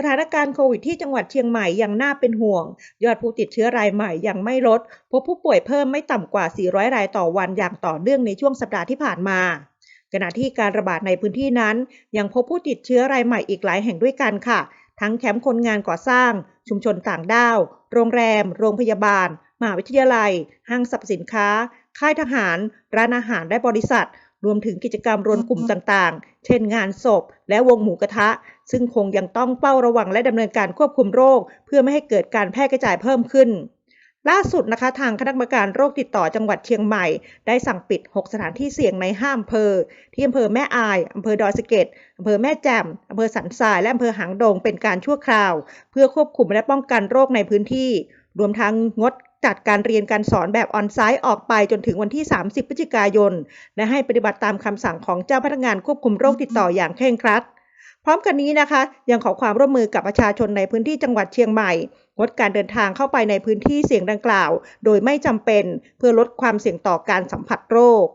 สถานการณ์โควิดที่จังหวัดเชียงใหม่ยังน่าเป็นห่วง ยอดผู้ติดเชื้อรายใหม่ยังไม่ลด พบผู้ป่วยเพิ่มไม่ต่ำกว่า 400 รายต่อวันอย่างต่อเนื่องในช่วงสัปดาห์ที่ผ่านมาขณะที่การระบาดในพื้นที่นั้น ยังพบผู้ติดเชื้อรายใหม่อีกหลายแห่งด้วยกันค่ะ ทั้งแคมป์คนงานก่อสร้าง ชุมชนต่างด้าว โรงแรม โรงพยาบาลมหาวิทยาลัย ห้างสรรพสินค้า ค่ายทหาร ร้านอาหารและบริษัท รวมถึงกิจกรรมรวมกลุ่มต่างๆ เช่นงานศพ และวงหมูกระทะ ซึ่งคงยังต้องเฝ้าระวังและดำเนินการควบคุมโรค เพื่อไม่ให้เกิดการแพร่กระจายเพิ่มขึ้น ล่าสุดนะคะทางคณะกรรมการโรคติดต่อจังหวัดเชียงใหม่ ได้สั่งปิด 6 สถานที่เสี่ยงในห้าอำเภอ ที่อำเภอแม่อายอำเภอดอยสะเก็ดอำเภอแม่แจ่มอำเภอสันทรายและอำเภอหางดงเป็นการชั่วคราว เพื่อควบคุมและป้องกันโรคในพื้นที่รวมทั้งงด จัดการเรียนการสอนแบบออนไซต์ออกไปจนถึงวันที่ 30 พฤศจิกายน และให้ปฏิบัติตามคำสั่งของเจ้าพนักงานควบคุมโรคติดต่ออย่างเคร่งครัด พร้อมกันนี้นะคะ ยังขอความร่วมมือกับประชาชนในพื้นที่จังหวัดเชียงใหม่งดการเดินทางเข้าไปในพื้นที่เสี่ยงดังกล่าว โดยไม่จำเป็นเพื่อลดความเสี่ยงต่อการสัมผัสโรค